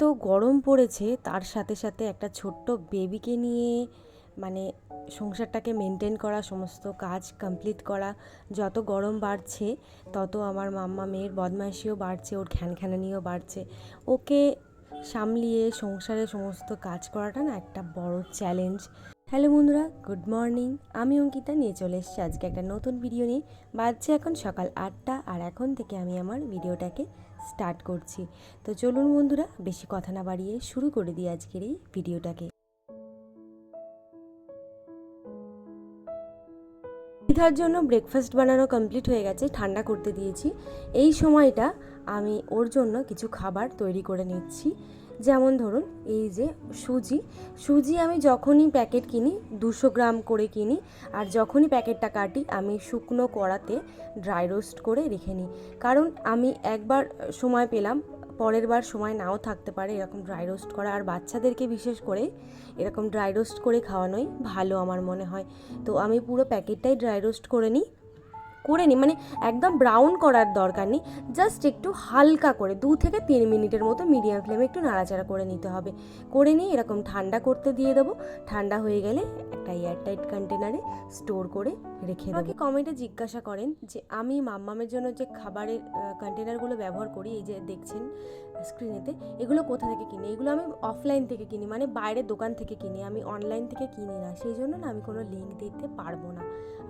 এত গরম পড়েছে, তার সাথে সাথে একটা ছোট্ট বেবিকে নিয়ে মানে সংসারটাকে মেনটেন করা, সমস্ত কাজ কমপ্লিট করা, যত গরম বাড়ছে, তত আমার মাম্মা মেয়ের বদমাইশিও বাড়ছে, ওর খ্যানখ্যানানিও বাড়ছে। ওকে সামলিয়ে সংসারে সমস্ত কাজ করাটা না একটা বড় চ্যালেঞ্জ হ্যালো বন্ধুরা গুড মর্নিং আমি অঙ্কিতা, নিয়ে চলে এসেছি আজকে একটা নতুন ভিডিও নিয়ে। বাজছে এখন সকাল আটটা, আর এখন থেকে আমি আমার ভিডিওটাকে স্টার্ট করছি। তো চলুন বন্ধুরা, বেশি কথা না বাড়িয়ে শুরু করে দিই আজকের এই ভিডিওটাকে। পিঠার জন্য ব্রেকফাস্ট বানানো কমপ্লিট হয়ে গেছে, ঠান্ডা করতে দিয়েছি। এই সময়টা আমি ওর জন্য কিছু খাবার তৈরি করে নিচ্ছি। যেমন ধরুন, এই যে সুজি। সুজি আমি যখনই প্যাকেট কিনি, দুশো গ্রাম করে কিনি, আর যখনই প্যাকেটটা কাটি, আমি শুকনো কড়াতে ড্রাই রোস্ট করে রেখে নিই। কারণ আমি একবার সময় পেলাম, পরের বার সময় নাও থাকতে পারে এরকম ড্রাই রোস্ট করা। আর বাচ্চাদেরকে বিশেষ করে এরকম ড্রাই রোস্ট করে খাওয়ানোই ভালো আমার মনে হয়। তো আমি পুরো প্যাকেটটাই ড্রাই রোস্ট করে নিই। করে নিই মানে একদম ব্রাউন করার দরকার নেই জাস্ট একটু হালকা করে, দু থেকে তিন মিনিটের মতো মিডিয়াম ফ্লেমে একটু নাড়াচাড়া করে নিতে হবে। করে নিয়ে এরকম ঠান্ডা করতে দিয়ে দেবো। ঠান্ডা হয়ে গেলে একটা এয়ারটাইট কন্টেনারে স্টোর করে রেখে আমাকে কমেন্টে জিজ্ঞাসা করেন যে, আমি মাম্মামের জন্য যে খাবারের কন্টেনারগুলো ব্যবহার করি, এই যে দেখছেন স্ক্রিনেতে এগুলো কোথা থেকে কিনি? এগুলো আমি অফলাইন থেকে কিনি মানে বাইরের দোকান থেকে কিনি, আমি অনলাইন থেকে কিনি না। সেই জন্য না, আমি কোনো লিঙ্ক দিতে পারব না।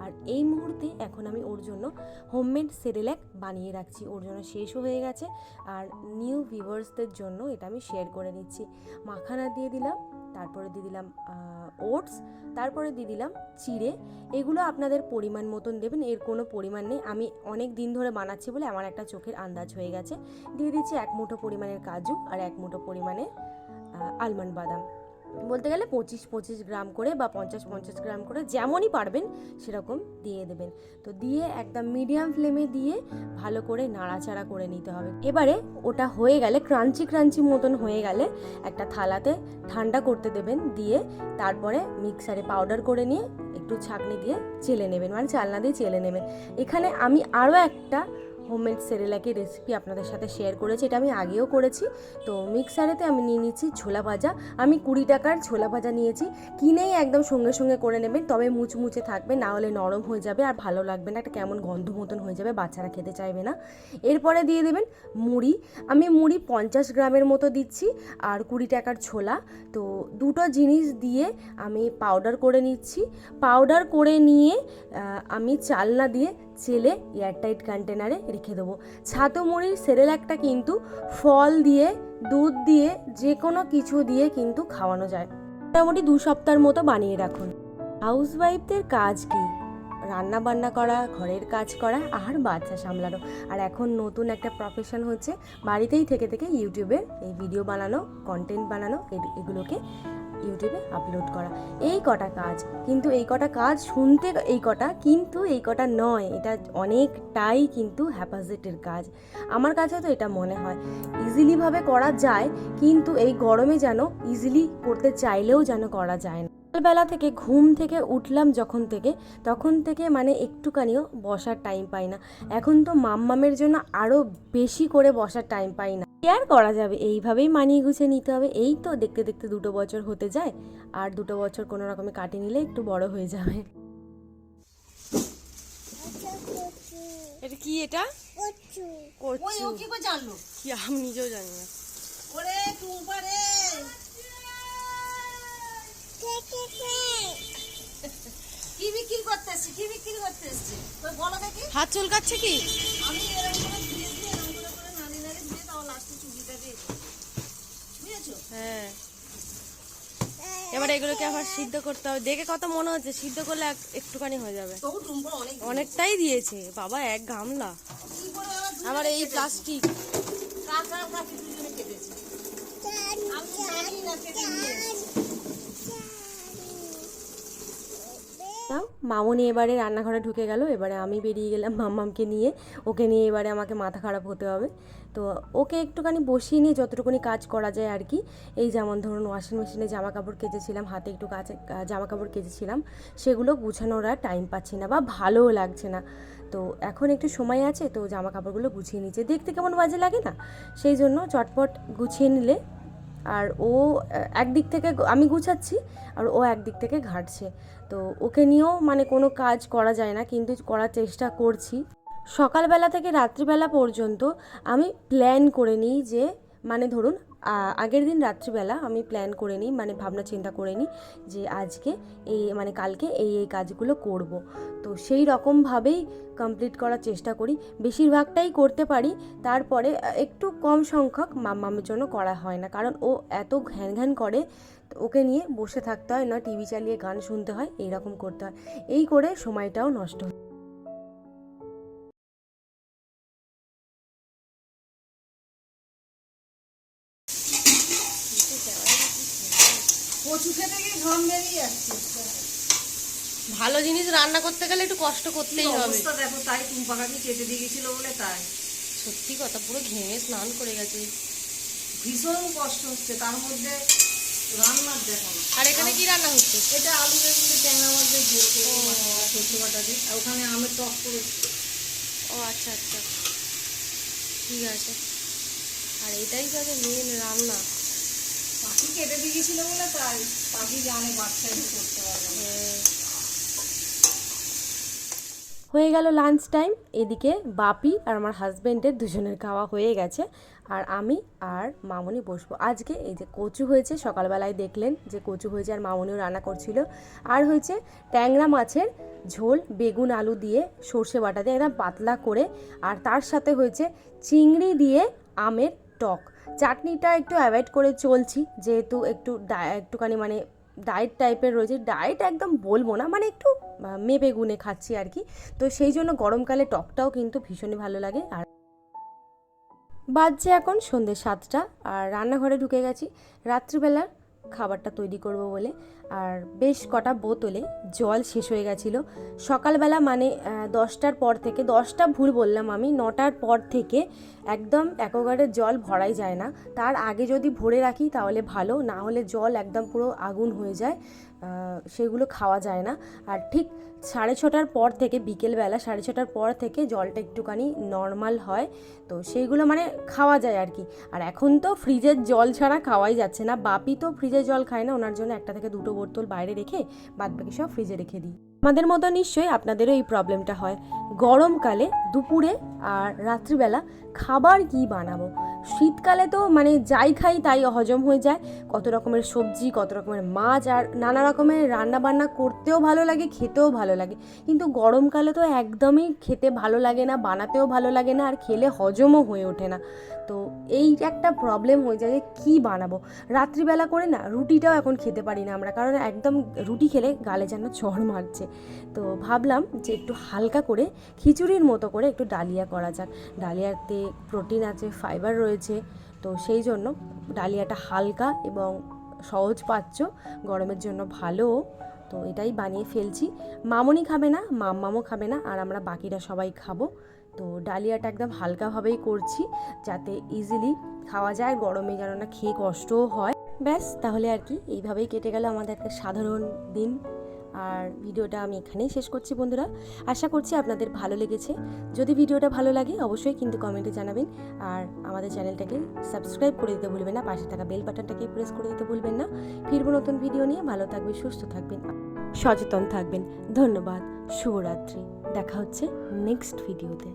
আর এই মুহূর্তে এখন আমি ওর জন্য হোমমেড সেরেল্যাক বানিয়ে রাখছি। ওর জন্য শেষও হয়ে গেছে। আর নিউ ভিউয়ার্সদের জন্য এটা আমি শেয়ার করে নিচ্ছি মাখানা দিয়ে দিলাম। তারপরে দিয়ে দিলাম ওটস, তারপরে দিয়ে দিলাম চিড়ে। এগুলো আপনাদের পরিমাণ মতন দেবেন, এর কোনো পরিমাণ নেই। আমি অনেক দিন ধরে বানাচ্ছি বলে আমার একটা চোখের আন্দাজ হয়ে গেছে। দিয়ে দিচ্ছি এক মুঠো পরিমাণের কাজু আর এক মুঠো পরিমাণে আলমন্ড বাদাম। বলতে গেলে পঁচিশ পঁচিশ গ্রাম করে বা পঞ্চাশ পঞ্চাশ গ্রাম করে যেমনই পারবেন সেরকম দিয়ে দেবেন। তো দিয়ে একদম মিডিয়াম ফ্লেমে দিয়ে ভালো করে নাড়াচাড়া করে নিতে হবে। এবারে ওটা হয়ে গেলে ক্রাঞ্চি ক্রাঞ্চি মতন হয়ে গেলে একটা থালাতে ঠান্ডা করতে দেবেন। দিয়ে তারপরে মিক্সারে পাউডার করে নিয়ে একটু ছাঁকনি দিয়ে চেলে নেবেন মানে চালনা দিয়ে চেলে নেবেন। এখানে আমি আরও একটা হোমমেড সেরেলাকের রেসিপি আপনাদের সাথে শেয়ার করেছি, এটা আমি আগেও করেছি। তো মিক্সারেতে আমি নিয়ে নিচ্ছি ছোলা ভাজা। আমি কুড়ি টাকার ছোলা ভাজা নিয়েছি। কিনেই একদম সঙ্গে সঙ্গে করে নেবেন, তবে মুচমুচে থাকবে, না হলে নরম হয়ে যাবে আর ভালো লাগবে না, একটা কেমন গন্ধ মতন হয়ে যাবে, বাচ্চারা খেতে চাইবে না। এরপরে দিয়ে দেবেন মুড়ি। আমি মুড়ি পঞ্চাশ গ্রামের মতো দিচ্ছি আর কুড়ি টাকার ছোলা। তো দুটো জিনিস দিয়ে আমি পাউডার করে নিচ্ছি। পাউডার করে নিয়ে আমি চালনা দিয়ে চেলে এয়ারটাইট কন্টেনারে রেখে দেবো। ছাতু মুড়ির সেরেলাকটা কিন্তু ফল দিয়ে, দুধ দিয়ে যে কোনো কিছু দিয়ে কিন্তু খাওয়ানো যায়। মোটামুটি দু সপ্তাহের মতো বানিয়ে রাখুন। হাউস ওয়াইফদের কাজ কি? রান্না বান্না করা, ঘরের কাজ করা আর বাচ্চা সামলানো। আর এখন নতুন একটা প্রফেশন হচ্ছে, বাড়িতেই থেকে থেকে ইউটিউবে এই ভিডিও বানানো কন্টেন্ট বানানো এগুলোকে ইউটিউবে আপলোড করা। এই কটা কাজ, কিন্তু এই কটা কাজ শুনতে এই কটা, কিন্তু এই কটা নয়, এটা অনেকটাই কিন্তু হ্যাপাজেটের কাজ। আমার কাছে তো এটা মনে হয় ইজিলিভাবে করা যায়, কিন্তু এই গরমে যেন ইজিলি করতে চাইলেও যেন করা যায় না। সকালবেলা থেকে ঘুম থেকে উঠলাম যখন থেকে তখন থেকে মানে একটুখানিও বসার টাইম পাই না। এখন তো মাম্মামের জন্য আরও বেশি করে বসার টাইম পাই না। কি আর করা যাবে? এইভাবেই মানিয়ে গুছিয়ে নিতে হবে। এই তো দেখতে দেখতে দুটো বছর হতে যায় আর দুটো বছর কোনো রকমে কাটিয়ে নিলে একটু বড় হয়ে যাবে। এটা কি এটা? ও কি করে জানলো? কি আমি নিজেও জানি না। ওরে টুম্পা রে। কি বিক্রি করতে এসছি কি বিক্রি করতে এসছি ওই বলো দেখি। হাত চুলকাচ্ছে কি? আমি এরকম করে ধুয়ে দিয়ে এরকম করে করে নাড়ি নাড়ি ধুয়ে তাও লাস্টে চুড়িটা দিয়ে বুঝেছ? হ্যাঁ। এবার এগুলোকে আবার সিদ্ধ করতে হবে। দেখে কত মনে হচ্ছে সিদ্ধ করলে এক- একটুখানি হয়ে যাবে। অনেকটাই দিয়েছে। বাবা এক গামলা। আবার এই প্লাস্টিক। দুজনে কেটেছে? আমি জানি না কেটে নিয়ে তাও মামনি এবারে রান্নাঘরে ঢুকে গেল। এবারে আমি বেরিয়ে গেলাম মাম্মামকে নিয়ে। ওকে নিয়ে এবারে আমাকে মাথা খারাপ হতে হবে। তো ওকে একটুখানি বসিয়ে নিয়ে যতটুকুনি কাজ করা যায় আর কি, এই যেমন ধরুন ওয়াশিং মেশিনে জামা কাপড় কেচেছিলাম, হাতে একটু কাছে জামা কাপড় কেচেছিলাম, সেগুলো গুছানোর আর টাইম পাচ্ছি না বা ভালোও লাগছে না। তো এখন একটু সময় আছে, তো জামা কাপড়গুলো গুছিয়ে নিচ্ছে। দেখতে কেমন বাজে লাগে না? সেই জন্য চটপট গুছিয়ে নিলে আর ও একদিক থেকে আমি গুছাচ্ছি আর ও একদিক থেকে ঘাটছে। তো ওকে নিয়েও মানে কোনো কাজ করা যায় না, কিন্তু করার চেষ্টা করছি। সকালবেলা থেকে রাত্রিবেলা পর্যন্ত আমি প্ল্যান করে নিই যে মানে ধরুন আগের দিন রাত্রিবেলা আমি প্ল্যান করে নিই মানে ভাবনা চিন্তা করে নিই যে আজকে এই মানে কালকে এই এই কাজগুলো করব। তো সেই রকমভাবেই কমপ্লিট করার চেষ্টা করি। বেশিরভাগটাই করতে পারি, তারপরে একটু কম সংখ্যক মাম্মামের জন্য করা হয় না, কারণ ও এত ঘ্যান ঘ্যান করে ওকে নিয়ে বসে থাকতে হয়, না টিভি চালিয়ে গান শুনতে হয়, এইরকম করতে হয়। এই করে সময়টাও নষ্ট হয় ভালো জিনিস রান্না করতে গেলে একটু কষ্ট করতেই হবে। অবস্থা দেখো তাই পাখাকে কেটে দিয়ে গেছিল বলে তাই। সত্যি কথা পুরো ঘেমে স্নান করে গেছে। ভীষণ কষ্ট হচ্ছে তার মধ্যে রান্নার দেখো আর এখানে কি রান্না হচ্ছে? এটা আলু বেগুন ট্যাংরা মাছ দিয়ে ঝোল সর্ষে বাটা দিয়ে আর ওখানে আমের টক করেছি। ও আচ্ছা আচ্ছা। ঠিক আছে। আর এটাই যাবে মেন রান্না। পাখি কেটে দিয়ে গেছিল বলে তাই পাখি জানে বাচ্চা করতে পারবে। না। হ্যাঁ। গেল লাঞ্চ টাইম এদিকে বাপি আর আমার হাজব্যান্ডের দুজনের খাওয়া হয়ে গেছে আর আমি আর মামনি বসবো। আজকে এই যে কচু হয়েছে, সকালবেলায় দেখলেন যে কচু হয়েছে আর মামনিও রান্না করছিল। আর হয়েছে ট্যাংরা মাছের ঝোল, বেগুন আলু দিয়ে সর্ষে বাটা দিয়ে একদম পাতলা করে। আর তার সাথে হয়েছে চিংড়ি দিয়ে আমের টক। চাটনিটা একটু অ্যাভয়েড করে চলছি, যেহেতু একটু একটুখানি মানে ডায়েট টাইপের রয়েছে। ডায়েট একদম বলব না মানে একটু মেপে গুনে খাচ্ছি আর কি। তো সেই জন্য গরমকালে টকটাও কিন্তু ভীষণই ভালো লাগে। আর বাজছে এখন সন্ধ্যে সাতটা, আর রান্নাঘরে ঢুকে গেছি। রাত্রিবেলার খাবারটা তৈরি করব বলে। আর বেশ কটা বোতলে জল শেষ হয়ে গেছিল। সকালবেলা মানে দশটার পর থেকে, দশটা ভুল বললাম আমি, নটার পর থেকে একদম অ্যাকোয়াগার্ডের জল ভরাই যায় না। তার আগে যদি ভরে রাখি তাহলে ভালো, না হলে জল একদম পুরো আগুন হয়ে যায় সেগুলো খাওয়া যায় না। আর ঠিক সাড়ে ছটার পর থেকে, বিকেলবেলা সাড়ে ছটার পর থেকে জলটা একটুখানি নর্মাল হয়, তো সেইগুলো মানে খাওয়া যায় আর কি। আর এখন তো ফ্রিজের জল ছাড়া খাওয়াই যাচ্ছে না, বাপি তো ফ্রিজের জল খায় না, ওনার জন্য একটা থেকে দুটো বোতল বাইরে রেখে বাদবাকি সব ফ্রিজে রেখে দিই। আমাদের মতো নিশ্চয়ই আপনাদেরও এই প্রবলেমটা হয়। গরমকালে দুপুরে আর রাত্রিবেলা খাবার কি বানাবো? শীতকালে তো মানে যাই খাই তাই হজম হয়ে যায়। কত রকমের সবজি, কত রকমের মাছ আর নানা রকমের রান্না বান্না করতেও ভালো লাগে, খেতেও ভালো লাগে। কিন্তু গরমকালে তো একদমই খেতে ভালো লাগে না, বানাতেও ভালো লাগে না আর খেলে হজমও হয়ে ওঠে না। তো এই একটা প্রবলেম হয়ে যায় যে কী বানাবো? রাত্রিবেলা করে না রুটিটাও এখন খেতে পারি না আমরা, কারণ একদম রুটি খেলে গালে যেন চড় মারছে। তো ভাবলাম যে একটু হালকা করে খিচুড়ির মতো করে একটু ডালিয়া করা যাক। ডালিয়াতে প্রোটিন আছে, ফাইবার রয়েছে, তো সেই জন্য ডালিয়াটা হালকা এবং সহজ পাচ্য গরমের জন্য ভালো। তো এটাই বানিয়ে ফেলছি। মামনি খাবে না, মাম্মামও খাবে না, আর আমরা বাকিরা সবাই খাব। তো ডালিয়াটা একদম হালকাভাবেই করছি, যাতে ইজিলি খাওয়া যায়, গরমে যেন না খেয়ে কষ্টও হয়। ব্যাস, তাহলে আর কি, এইভাবেই কেটে গেল আমাদের একটা সাধারণ দিন। আর ভিডিওটা আমি এখানেই শেষ করছি বন্ধুরা। আশা করছি আপনাদের ভালো লেগেছে। যদি ভিডিওটা ভালো লাগে, অবশ্যই কিন্তু কমেন্টে জানাবেন। আর আমাদের চ্যানেলটাকে সাবস্ক্রাইব করে দিতে ভুলবেন না, পাশে থাকা বেল বাটনটাকে প্রেস করে দিতে ভুলবেন না। ফিরবো নতুন ভিডিও নিয়ে। ভালো থাকবেন, সুস্থ থাকবেন, সচেতন থাকবেন। ধন্যবাদ। শুভরাত্রি। দেখা হচ্ছে নেক্সট ভিডিওতে।